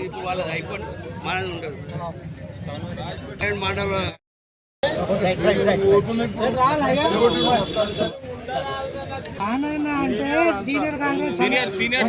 ఇప్పుడు వాళ్ళది అయిపోయి మనది ఉండదు. అండ్ మండల అంటే సీనియర్ కాంగ్రెస్ సీనియర్ సీనియర్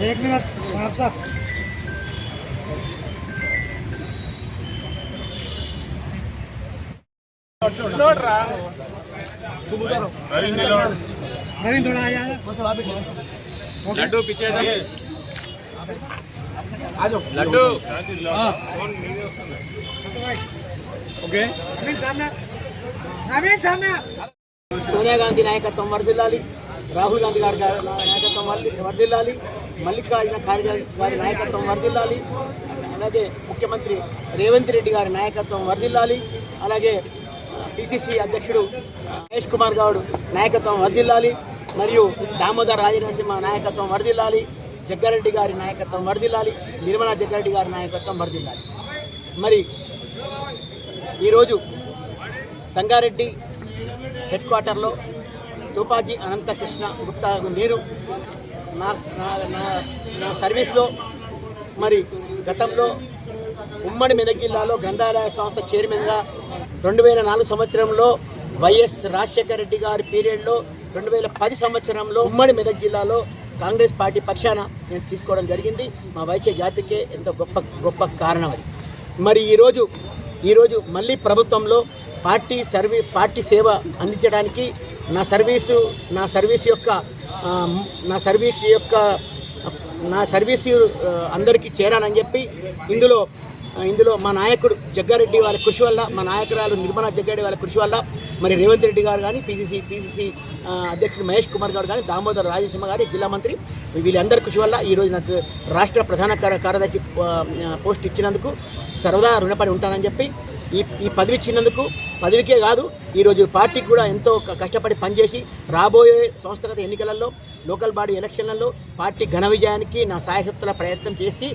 एक मिनट साहब साहब नवीन थोड़ा आ जाए लड्डू पीछे लड्डू ओके नवीन सामने नवीन सामने సోనియా గాంధీ నాయకత్వం వరదిల్లాలి రాహుల్ గాంధీ గారి గారి నాయకత్వం వరదిల్లాలి వర్దిల్లాలి మల్లికార్జున ఖార్గే గారి నాయకత్వం వర్దిల్లాలి అలాగే ముఖ్యమంత్రి రేవంత్ రెడ్డి గారి నాయకత్వం వరదిల్లాలి అలాగే పిసిసి అధ్యక్షుడు మహేష్ కుమార్ గౌడ్ నాయకత్వం వరదిల్లాలి మరియు దామోదర్ రాజనరసింహ నాయకత్వం వరదిల్లాలి జగ్గారెడ్డి గారి నాయకత్వం వరదిల్లాలి నిర్మలా జగ్గారెడ్డి గారి నాయకత్వం వరదిల్లాలి మరి ఈరోజు సంగారెడ్డి హెడ్ క్వార్టర్లో తూపాజీ అనంతకృష్ణ గుప్తా నీరు. నా నా నా నా సర్వీస్లో మరి గతంలో ఉమ్మడి మెదక్ జిల్లాలో గ్రంథాలయ సంస్థ చైర్మన్గా రెండు వేల నాలుగు సంవత్సరంలో వైఎస్ రాజశేఖర రెడ్డి గారి పీరియడ్లో రెండు వేల పది సంవత్సరంలో ఉమ్మడి మెదక్ జిల్లాలో కాంగ్రెస్ పార్టీ పక్షాన నేను తీసుకోవడం జరిగింది. మా వైశ్య జాతికే ఎంతో గొప్ప గొప్ప కారణం అది. మరి ఈరోజు ఈరోజు మళ్ళీ ప్రభుత్వంలో పార్టీ సర్వీ పార్టీ సేవ అందించడానికి నా సర్వీసు నా సర్వీస్ యొక్క నా సర్వీస్ యొక్క నా సర్వీసు అందరికీ చేరానని చెప్పి ఇందులో ఇందులో మా నాయకుడు జగ్గారెడ్డి వాళ్ళ కృషి వల్ల మా నాయకురాలు నిర్మలా జగ్గారెడ్డి వాళ్ళ కృషి వల్ల మరి రేవంత్ రెడ్డి గారు కానీ పీసీసీ పీసీసీ అధ్యక్షుడు మహేష్ కుమార్ గారు కానీ దామోదర్ రాజసింహ గారి జిల్లా మంత్రి వీళ్ళందరి కృషి వల్ల ఈరోజు నాకు రాష్ట్ర ప్రధాన కార్య- కార్యదర్శి పోస్ట్ ఇచ్చినందుకు సర్వదా రుణపడి ఉంటానని చెప్పి ఈ ఈ పదవి ఇచ్చినందుకు పదవికే కాదు ఈరోజు పార్టీకి కూడా ఎంతో కష్టపడి పనిచేసి రాబోయే సంస్థగత ఎన్నికలలో లోకల్ బాడీ ఎలక్షన్లలో పార్టీ ఘన విజయానికి నా సాయశక్తుల ప్రయత్నం చేసి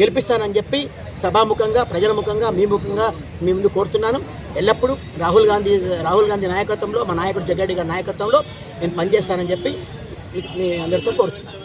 గెలిపిస్తానని చెప్పి సభాముఖంగా ప్రజల ముఖంగా మీ ముఖంగా మీ ముందు కోరుతున్నాను. ఎల్లప్పుడూ రాహుల్ గాంధీ రాహుల్ గాంధీ నాయకత్వంలో మా నాయకుడు జగ్గారెడ్డి గారి నాయకత్వంలో నేను పనిచేస్తానని చెప్పి మీ అందరితో కోరుతున్నాను.